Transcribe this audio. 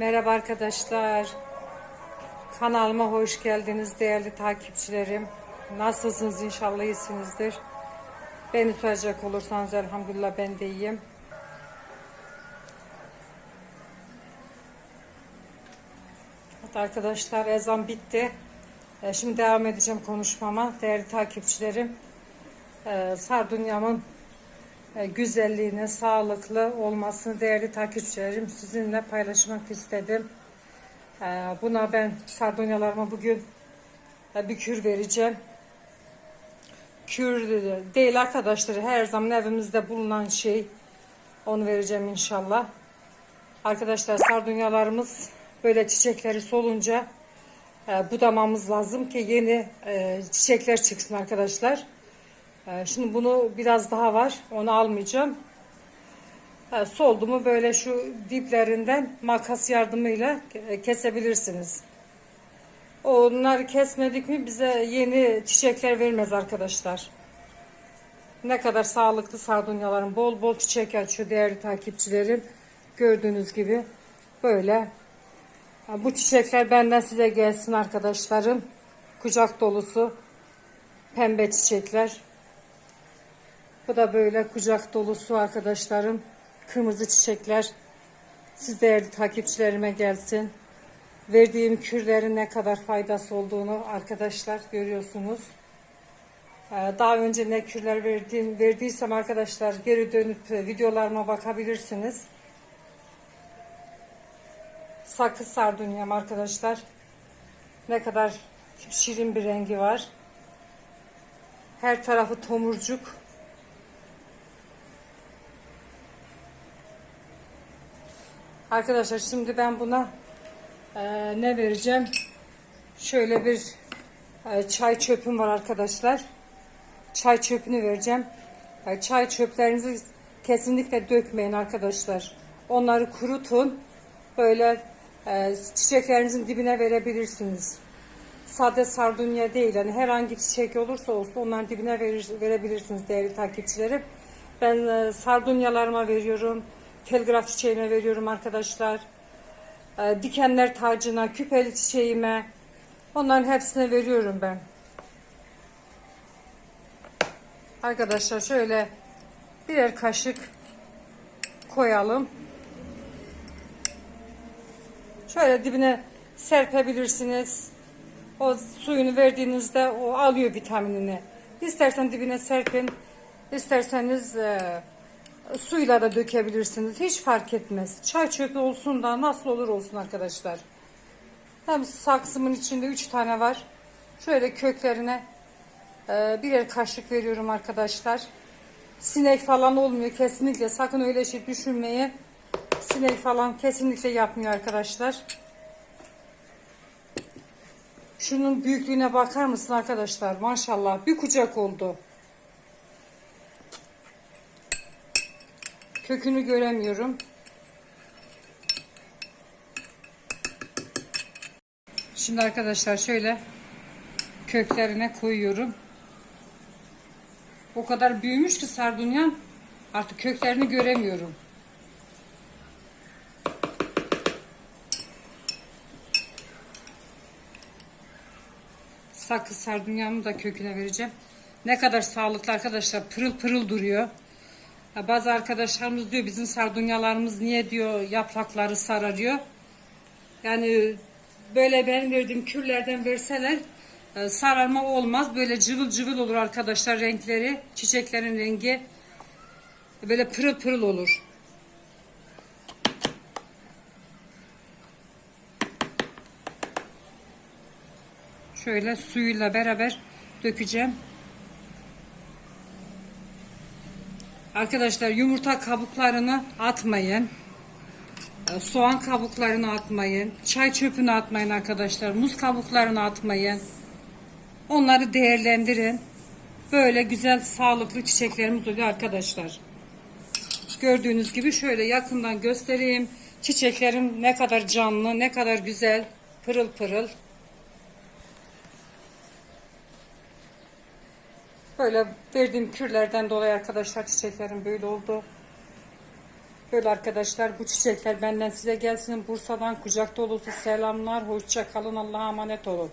Merhaba arkadaşlar. Kanalıma hoş geldiniz değerli takipçilerim. Nasılsınız inşallah iyisinizdir. Beni soracak olursanız elhamdülillah ben de iyiyim. Evet arkadaşlar ezan bitti. E, Şimdi devam edeceğim konuşmama. Değerli takipçilerim. e, Sardunya'mın e, güzelliğini, sağlıklı olmasını değerli takipçilerim sizinle paylaşmak istedim. E, Buna ben sardunyalarıma bugün e, bir kür vereceğim. Kür değil arkadaşlar her zaman evimizde bulunan şey onu vereceğim inşallah. Arkadaşlar sardunyalarımız böyle çiçekleri solunca budamamız lazım ki yeni çiçekler çıksın arkadaşlar. Ee, Şimdi bunu biraz daha var. Onu almayacağım. Ha, Soldu mu böyle şu diplerinden makas yardımıyla e, kesebilirsiniz. Onları kesmedik mi bize yeni çiçekler vermez arkadaşlar. Ne kadar sağlıklı sardunyaların bol bol çiçek açıyor değerli takipçilerim. Gördüğünüz gibi böyle. Bu çiçekler benden size gelsin arkadaşlarım. Kucak dolusu pembe çiçekler. Bu da böyle kucak dolusu arkadaşlarım. Kırmızı çiçekler. Siz değerli takipçilerime gelsin. Verdiğim kürlerin ne kadar faydası olduğunu arkadaşlar görüyorsunuz. Ee, Daha önce ne kürler verdiğim, verdiysem arkadaşlar geri dönüp e, videolarıma bakabilirsiniz. Sakız sardunyam arkadaşlar. Ne kadar şirin bir rengi var. Her tarafı tomurcuk. Arkadaşlar şimdi ben buna e, ne vereceğim? Şöyle bir e, çay çöpüm var arkadaşlar. Çay çöpünü vereceğim. E, çay çöplerinizi kesinlikle dökmeyin arkadaşlar. Onları kurutun. Böyle e, çiçeklerinizin dibine verebilirsiniz. Sade sardunya değil. Yani herhangi çiçek olursa olsun onların dibine verir, verebilirsiniz değerli takipçilerim. Ben e, sardunyalarıma veriyorum. Telgraf çiçeğine veriyorum arkadaşlar. E, dikenler tacına, küpeli çiçeğime. Onların hepsine veriyorum ben. Arkadaşlar şöyle birer kaşık koyalım. Şöyle dibine serpebilirsiniz. O suyunu verdiğinizde o alıyor vitaminini. İstersen dibine serpin, isterseniz e, suyla da dökebilirsiniz. Hiç fark etmez. Çay çöpü olsun da nasıl olur olsun arkadaşlar. Hem saksımın içinde 3 tane var. Şöyle köklerine e, birer kaşık veriyorum arkadaşlar. Sinek falan olmuyor kesinlikle. Sakın öyle şey düşünmeyin. Sinek falan kesinlikle yapmıyor arkadaşlar. Şunun büyüklüğüne bakar mısın arkadaşlar? Maşallah bir kucak oldu. Kökünü göremiyorum. Şimdi arkadaşlar şöyle köklerine koyuyorum. O kadar büyümüş ki sardunyam artık köklerini göremiyorum. Sakız sardunyamı da köküne vereceğim. Ne kadar sağlıklı arkadaşlar. Pırıl pırıl duruyor. Ya bazı arkadaşlarımız diyor bizim sardunyalarımız niye diyor yaprakları sararıyor. Yani böyle benim verdiğim kürlerden verseler e, sararma olmaz. Böyle cıvıl cıvıl olur arkadaşlar renkleri. Çiçeklerin rengi böyle pırıl pırıl olur. Şöyle suyuyla beraber dökeceğim. Arkadaşlar yumurta kabuklarını atmayın. Ee, Soğan kabuklarını atmayın. Çay çöpünü atmayın arkadaşlar. Muz kabuklarını atmayın. Onları değerlendirin. Böyle güzel sağlıklı çiçeklerimiz oluyor arkadaşlar. Gördüğünüz gibi şöyle yakından göstereyim. Çiçeklerim ne kadar canlı, ne kadar güzel, pırıl pırıl. Böyle verdiğim kürlerden dolayı arkadaşlar çiçeklerim böyle oldu. Böyle arkadaşlar bu çiçekler benden size gelsin. Bursa'dan kucak dolusu selamlar. Hoşça kalın. Allah'a emanet olun.